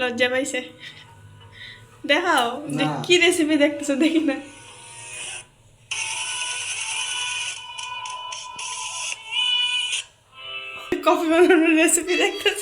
লজ্জা পাইছে। দেখাও যে। কি রেসিপি দেখতেছো দেখি না। কফি বানানোর রেসিপি দেখতেছে?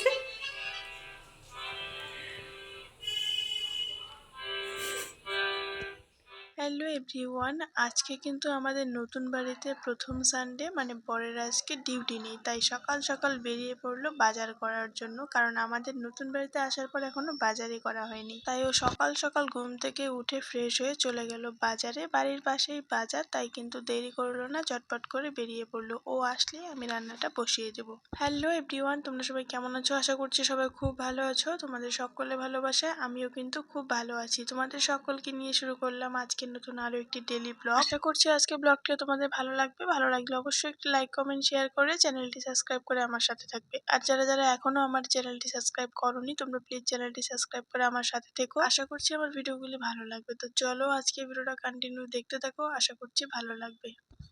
হ্যালো এভরিওয়ান, আজকে কিন্তু আমাদের নতুন বাড়িতে প্রথম সানডে মানে বরের আজকে ডিউটি নেই। তাই সকাল সকাল বেরিয়ে পড়ল বাজার করার জন্য, কারণ আমাদের নতুন বাড়িতে আসার পর এখনও বাজারই করা হয়নি। তাই ও সকাল সকাল ঘুম থেকে উঠে ফ্রেশ হয়ে চলে গেল বাজারে। বাড়ির পাশেই বাজার, তাই কিন্তু দেরি করল না, চটপট করে বেরিয়ে পড়ল। ও আসলে আমি রান্নাটা বসিয়ে দেবো। হ্যালো এভরিওয়ান, তোমরা সবাই কেমন আছো? আশা করছি সবাই খুব ভালো আছো। তোমাদের সকলে ভালোবাসে আমিও কিন্তু খুব ভালো আছি। তোমাদের সকলকে নিয়ে শুরু করলাম আজকে নতুন আরও একটি ডেলি ব্লগ আশা করছি আজকে ব্লগটিও তোমাদের ভালো লাগবে। ভালো লাগলে অবশ্যই একটি লাইক কমেন্ট শেয়ার করে চ্যানেলটি সাবস্ক্রাইব করে আমার সাথে থাকবে। আর যারা যারা এখনও আমার চ্যানেলটি সাবস্ক্রাইব করনি, তোমরা প্লিজ চ্যানেলটি সাবস্ক্রাইব করে আমার সাথে থেকো। আশা করছি আমার ভিডিওগুলি ভালো লাগবে। তো চলো আজকে ভিডিওটা কন্টিনিউ দেখতে থাকো। আশা করছি ভালো লাগবে।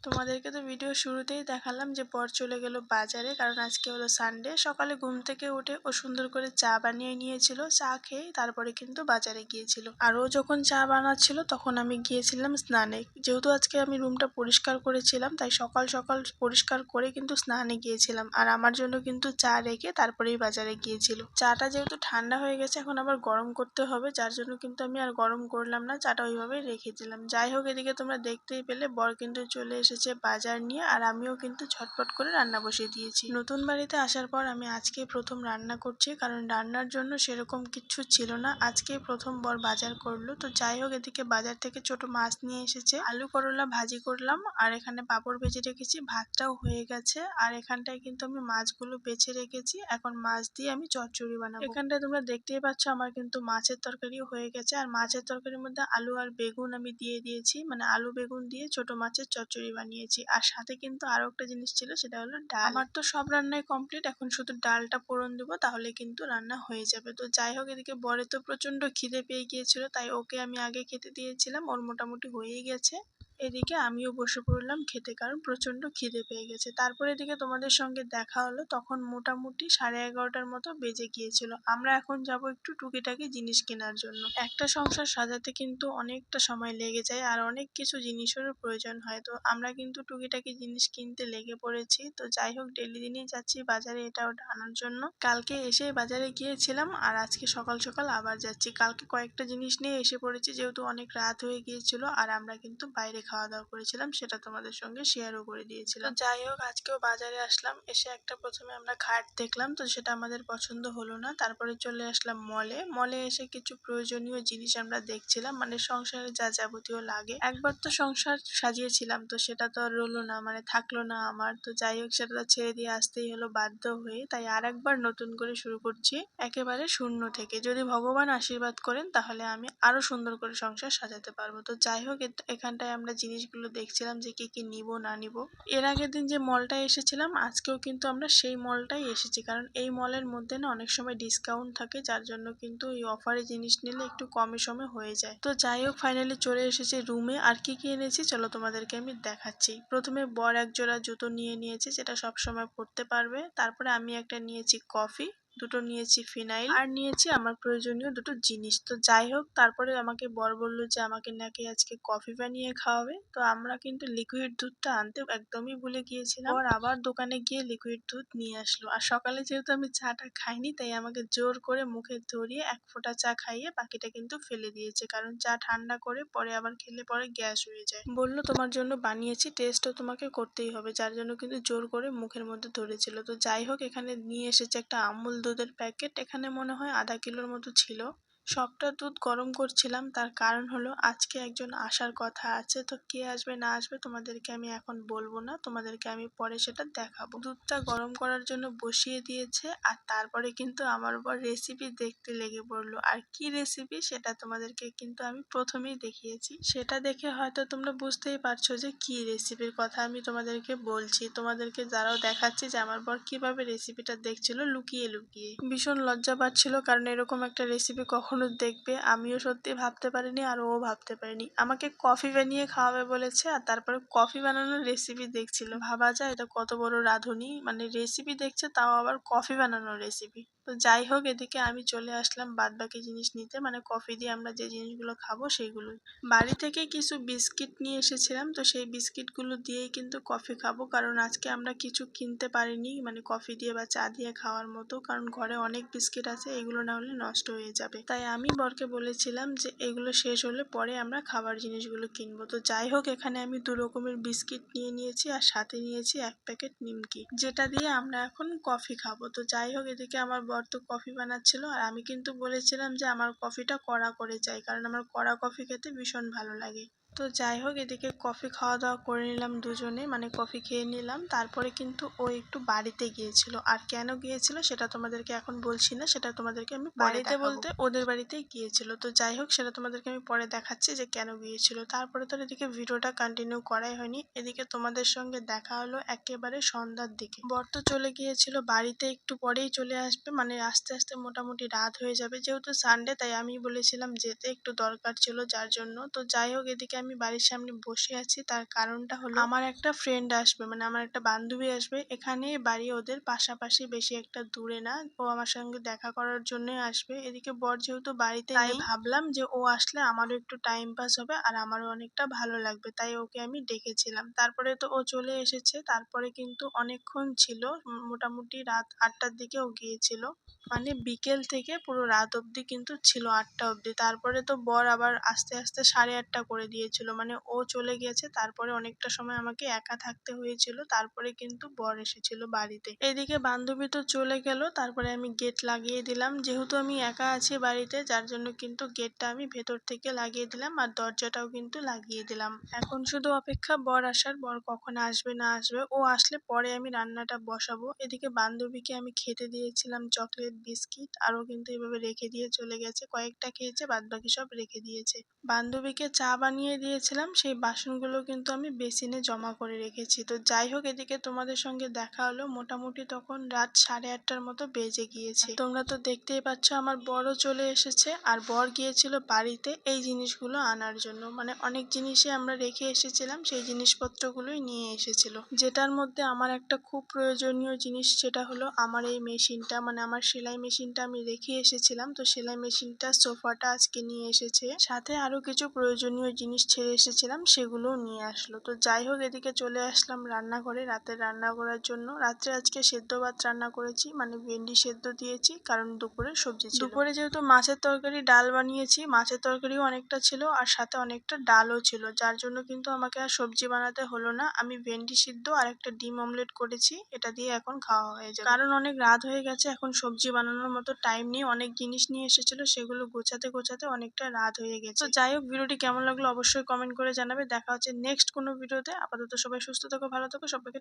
তোমাদেরকে তো ভিডিও শুরুতেই দেখালাম যে বর চলে গেল বাজারে, কারণ আজকে হলো সানডে সকালে ঘুম থেকে উঠে ও সুন্দর করে চা বানিয়ে নিয়েছিল, চা খেয়ে তারপরে কিন্তু বাজারে গিয়েছিল। আর ও যখন চা বানাচ্ছিল, তখন আমি গিয়েছিলাম স্নানে। যেহেতু আজকে আমি রুমটা পরিষ্কার করেছিলাম, তাই সকাল সকাল পরিষ্কার করে কিন্তু স্নানে গিয়েছিলাম। আর আমার জন্য কিন্তু চা রেখে তারপরেই বাজারে গিয়েছিল। চাটা যেহেতু ঠান্ডা হয়ে গেছে, এখন আবার গরম করতে হবে, যার জন্য কিন্তু আমি আর গরম করলাম না, চাটা ওইভাবেই রেখে দিলাম যাই হোক, এদিকে তোমরা দেখতেই পেলে, বর কিন্তু চলে এসেছে। বাজার নিয়ে আর আমিও কিন্তু ঝটপট করে রান্না বসিয়ে দিয়েছি। নতুন বাড়িতে আসার পর আমি আজকে প্রথম রান্না করছি, কারণ রান্নার জন্য সেরকম কিচ্ছু ছিল না। আজকে প্রথম বর বাজার করল। তো যাই হোক, এদিকে বাজার থেকে ছোট মাছ নিয়ে এসেছে। আলু করলা ভাজি করলাম, আর এখানে পাঁপড় ভেজে রেখেছি। ভাতটাও হয়ে গেছে, আর এখানটায় কিন্তু আমি মাছগুলো বেছে রেখেছি। এখন মাছ দিয়ে আমি চচ্চড়ি বানাবো। এখানটায় তোমরা দেখতেই পাচ্ছ, আমার কিন্তু মাছের তরকারিও হয়ে গেছে। আর মাছের তরকারির মধ্যে আলু আর বেগুন আমি দিয়ে দিয়েছি। মানে আলু বেগুন দিয়ে ছোট মাছের চচ্চড়ি বানিয়েছি। আর সাথে কিন্তু আরও একটা জিনিস ছিল, সেটা হলো ডাল। আমার তো সব রান্নাই কমপ্লিট এখন শুধু ডালটা পোড়ন দেবো, তাহলে কিন্তু রান্না হয়ে যাবে। তো যাই হোক, এদিকে বরে তো প্রচণ্ড খিদে পেয়ে গিয়েছিল, তাই ওকে আমি আগে খেতে দিয়েছিলাম, ওর মোটামুটি হয়েই গেছে। এদিকে আমিও বসে পড়লাম খেতে কারণ প্রচণ্ড খিদে পেয়ে গেছে। তারপরে এদিকে তোমাদের সঙ্গে দেখা হলো, তখন মোটামুটি সাড়ে এগারোটার মতো বেজে গিয়েছিল। আমরা এখন যাব একটু টুকিটাকি জিনিস কেনার জন্য। একটা সংসার সাজাতে কিন্তু অনেকটা সময় লেগে যায় আর অনেক কিছু জিনিসেরও প্রয়োজন হয়। তো আমরা কিন্তু টুকিটাকি জিনিস কিনতে লেগে পড়েছি। তো যাই হোক ডেলি দিনই যাচ্ছি বাজারে এটা ওটা আনার জন্য। কালকে এসে বাজারে গিয়েছিলাম আর আজকে সকাল সকাল আবার যাচ্ছি। কালকে কয়েকটা জিনিস নিয়ে এসে পড়েছি, যেহেতু অনেক রাত হয়ে গিয়েছিল আর আমরা কিন্তু বাইরে খাওয়া দাওয়া করেছিলাম সেটা তোমাদের সঙ্গে শেয়ারও করে দিয়েছিলাম। যাই হোক আজকেও বাজারে আসলাম এসে একটা প্রথমে আমরা খাট দেখলাম তো সেটা আমাদের পছন্দ হলো না। তারপরে চলে আসলাম মলে মলে এসে কিছু প্রয়োজনীয় জিনিস আমরা দেখছিলাম মানে সংসারে যা যাবতীয় লাগে। একবার তো সংসার সাজিয়েছিলাম তো সেটা তো আর রইল না মানে থাকল না আমার। তো যাই হোক সেটা তো ছেড়ে দিয়ে আসতেই হলো বাধ্য হয়ে। তাই আর একবার নতুন করে শুরু করছি একেবারে শূন্য থেকে। যদি ভগবান আশীর্বাদ করেন তাহলে আমি আরও সুন্দর করে সংসার সাজাতে পারব। তো যাই হোক এখানটায় আমরা জিনিসগুলো দেখছিলাম যে কি কি নিব, না নিব। এর আগের দিন যে মলটায় এসেছিলাম, আজকেও কিন্তু আমরা সেই মলটাই এসেছি। কারণ এই মলের মধ্যে না অনেক সময় ডিসকাউন্ট থাকে, যার জন্য কিন্তু এই অফারে জিনিস নিলে একটু কমে সমে হয়ে যায়। তো যাই হোক ফাইনালি চলে এসেছে রুমে আর কি কি এনেছি? চলো তোমাদেরকে আমি দেখাচ্ছি। প্রথমে বর এক জোড়া জুতো নিয়ে নিয়েছে, যেটা সব সময় পরতে পারবে। তারপরে আমি একটা নিয়েছি কফি দুটো নিয়েছি ফিনাইল আর নিয়েছি আমার প্রয়োজনীয় দুটো জিনিস। তো যাই হোক, তারপরে আমাকে বর বলল যে আমাকে নাকি আজকে কফি বানিয়ে খাওয়াবে। তো আমরা কিন্তু লিকুইড দুধটা আনতে একদমই ভুলে গিয়েছিলাম। আর আবার দোকানে গিয়ে লিকুইড দুধ নিয়ে আসলো। আর সকালে যেহেতু আমি চাটা খাইনি, তাই আমাকে জোর করে মুখে ধরিয়ে এক ফোঁটা চা খাইয়ে বাকিটা কিন্তু ফেলে দিয়েছে। কারণ চা ঠান্ডা করে পরে আবার খেলে পরে গ্যাস হয়ে যায়। বলল, তোমার জন্য বানিয়েছি টেস্টও তোমাকে করতেই হবে। যার জন্য কিন্তু জোর করে মুখের মধ্যে ধরেছিল। তো যাই হোক, এখানে নিয়ে এসেছে একটা আমুল দুধের প্যাকেট এখানে মনে হয় আধা কিলোর মতো ছিল। সবটা দুধ গরম করছিলাম, তার কারণ হলো আজকে একজন আসার কথা আছে, তো কে আসবে না আসবে তোমাদেরকে আমি এখন বলব না, তোমাদেরকে আমি পরে সেটা দেখাবো। দুধটা গরম করার জন্য বসিয়ে দিয়েছে, আর তারপরে কিন্তু আমার উপর রেসিপি দেখতে লেগে পড়ল। আর কি রেসিপি সেটা তোমাদেরকে কিন্তু আমি প্রথমেই দেখিয়েছি। সেটা দেখে হয়তো তোমরা বুঝতেই পারছ যে কি রেসিপির কথা আমি তোমাদেরকে বলছি। তোমাদেরকে যারাও দেখাচ্ছি যে আমার বর কীভাবে রেসিপিটা দেখছিল, লুকিয়ে লুকিয়ে। ভীষণ লজ্জা পাচ্ছিল, কারণ এরকম একটা রেসিপি কখনো দেখবে, আমিও সত্যি ভাবতে পারিনি আর ও ভাবতে পারিনি। আমাকে কফি বানিয়ে খাওয়াবে বলেছে আর তারপরে কফি বানানোর রেসিপি দেখছিল। ভাবা যায় এটা কত বড় রাঁধুনি। মানে রেসিপি দেখছে, তাও আবার কফি বানানোর রেসিপি তো যাই হোক, এদিকে আমি চলে আসলাম বাদ বাকি জিনিস নিতে। মানে কফি দিয়ে আমরা যে জিনিসগুলো খাব সেইগুলোই বাড়ি থেকে কিছু বিস্কিট নিয়ে এসেছিলাম, তো সেই বিস্কিটগুলো দিয়েই কিন্তু কফি খাব। কারণ আজকে আমরা কিছু কিনতে পারিনি মানে কফি দিয়ে বা চা দিয়ে খাওয়ার মতো। কারণ ঘরে অনেক বিস্কিট আছে, এগুলো না হলে নষ্ট হয়ে যাবে। তাই আমি বরকে বলেছিলাম যে এগুলো শেষ হলে পরে আমরা খাবার জিনিসগুলো কিনবো। তো যাই হোক, এখানে আমি দু রকমের বিস্কিট নিয়ে নিয়েছি আর সাথে নিয়েছি এক প্যাকেট নিমকি, যেটা দিয়ে আমরা এখন কফি খাব। তো যাই হোক, এদিকে আমার বর তো কফি বানাচ্ছিল আর আমি কিন্তু বলেছিলাম যে আমার কফিটা কড়া করে চাই, কারণ আমার কড়া কফি খেতে ভীষণ ভালো লাগে। তো যাই হোক এদিকে কফি খাওয়া দাওয়া করে নিলাম দুজনে। মানে কফি খেয়ে নিলাম। তারপরে কিন্তু ও একটু বাড়িতে গিয়েছিল। আর কেন গিয়েছিল সেটা তোমাদেরকে এখন বলছি না। সেটা তোমাদেরকে আমি বাড়িতে বলতে ওদের বাড়িতেই গিয়েছিল। তো যাই হোক সেটা তোমাদেরকে আমি পরে দেখাচ্ছি যে কেন গিয়েছিল। তারপরে তো এদিকে ভিডিওটা কন্টিনিউ করাই হয়নি। এদিকে তোমাদের সঙ্গে দেখা হলো একেবারে সন্ধ্যার দিকে। বর তো চলে গিয়েছিল। বাড়িতে একটু পরেই চলে আসবে। মানে আস্তে আস্তে মোটামুটি রাত হয়ে যাবে। যেহেতু সানডে তাই আমি বলেছিলাম যেতে একটু দরকার ছিল যার জন্য। তো যাই হোক এদিকে আমি বাড়ির সামনে বসে আছি তার কারণটা হলো আমার একটা ফ্রেন্ড আসবে মানে আমার একটা বান্ধবী আসবে। এখানে বাড়ি ওদের পাশাপাশি বেশি একটা দূরে না। ও আমার সঙ্গে দেখা করার জন্যই আসবে। এদিকে বর যেহেতু বাড়িতে তাই? ভাবলাম যে ও আসলে আমারও একটু টাইম পাস হবে আর আমারও অনেকটা ভালো লাগবে তাই ওকে আমি ডেকেছিলাম। তারপরে তো ও চলে এসেছে তারপরে কিন্তু অনেকক্ষণ ছিল মোটামুটি রাত আটটার দিকে ও গিয়েছিল। মানে বিকেল থেকে পুরো রাত অবধি কিন্তু ছিল আটটা অবধি। তারপরে তো বর আবার আস্তে আস্তে সাড়ে আটটা করে দিয়েছিল। মানে ও চলে গেছে তারপরে অনেকটা সময় আমাকে একা থাকতে হয়েছিল। তারপরে কিন্তু বর এসেছিল বাড়িতে। এদিকে বান্ধবী তো চলে গেল, তারপরে আমি গেট লাগিয়ে দিলাম। যেহেতু আমি একা আছি বাড়িতে, যার জন্য কিন্তু গেটটা আমি ভেতর থেকে লাগিয়ে দিলাম আর দরজাটাও কিন্তু লাগিয়ে দিলাম। এখন শুধু অপেক্ষা বর আসার, বর কখন আসবে, না আসবে। ও আসলে পরে আমি রান্নাটা বসাবো। এদিকে বান্ধবীকে আমি খেতে দিয়েছিলাম, চকলেট বিস্কিট আরও কিন্তু এভাবে রেখে দিয়ে চলে গেছে। কয়েকটা খেয়েছে বাদ বাকি সব রেখে দিয়েছে। বান্ধবীকে চা বানিয়ে দিয়েছিলাম, সেই বাসনগুলো কিন্তু আমি বেসিনে জমা করে রেখেছি। তো যাই হোক, এদিকে তোমাদের সঙ্গে দেখা হলো। মোটামুটি তখন রাত সাড়ে আটটার মতো বেজে গিয়েছে। তোমরা তো দেখতেই পাচ্ছ, আমার বড় চলে এসেছে। আর বর গিয়েছিল বাড়িতে এই জিনিসগুলো আনার জন্য। মানে অনেক জিনিসই আমরা রেখে এসেছিলাম, সেই জিনিসপত্রগুলোই নিয়ে এসেছিল। যেটার মধ্যে আমার একটা খুব প্রয়োজনীয় জিনিস, সেটা হলো আমার এই মেশিনটা। মানে আমার সেলাই মেশিনটা আমি রেখে এসেছিলাম। তো সেলাই মেশিনটা সোফাটা আজকে নিয়ে এসেছে। সাথে আরও কিছু প্রয়োজনীয় জিনিস ছেড়ে এসেছিলাম, সেগুলোও নিয়ে আসলো। তো যাই হোক, এদিকে চলে আসলাম রান্নাঘরে রাতে রান্না করার জন্য। রাত্রে আজকে সেদ্ধ ভাত রান্না করেছি মানে ভেন্ডি সেদ্ধ দিয়েছি, কারণ দুপুরে সবজি দুপুরে যেহেতু মাছের তরকারি, ডাল বানিয়েছি, মাছের তরকারিও অনেকটা ছিল আর সাথে অনেকটা ডালও ছিল। যার জন্য কিন্তু আমাকে আর সবজি বানাতে হলো না। আমি ভেন্ডি সিদ্ধ আর একটা ডিম অমলেট করেছি, এটা দিয়ে এখন খাওয়া হয়ে যাবে। কারণ অনেক রাত হয়ে গেছে, এখন সবজি বানানোর মতো টাইম নেই অনেক জিনিস নিয়ে এসেছিল, সেগুলো গোছাতে গোছাতে অনেকটা রাত হয়ে গেছে। তো যাই হোক, ভিডিওটি কেমন লাগল অবশ্যই কমেন্ট করে জানাবে। দেখা হচ্ছে নেক্সট কোনো ভিডিওতে আপাতত সবাই সুস্থ থাকো, ভালো থাকো, সবাইকে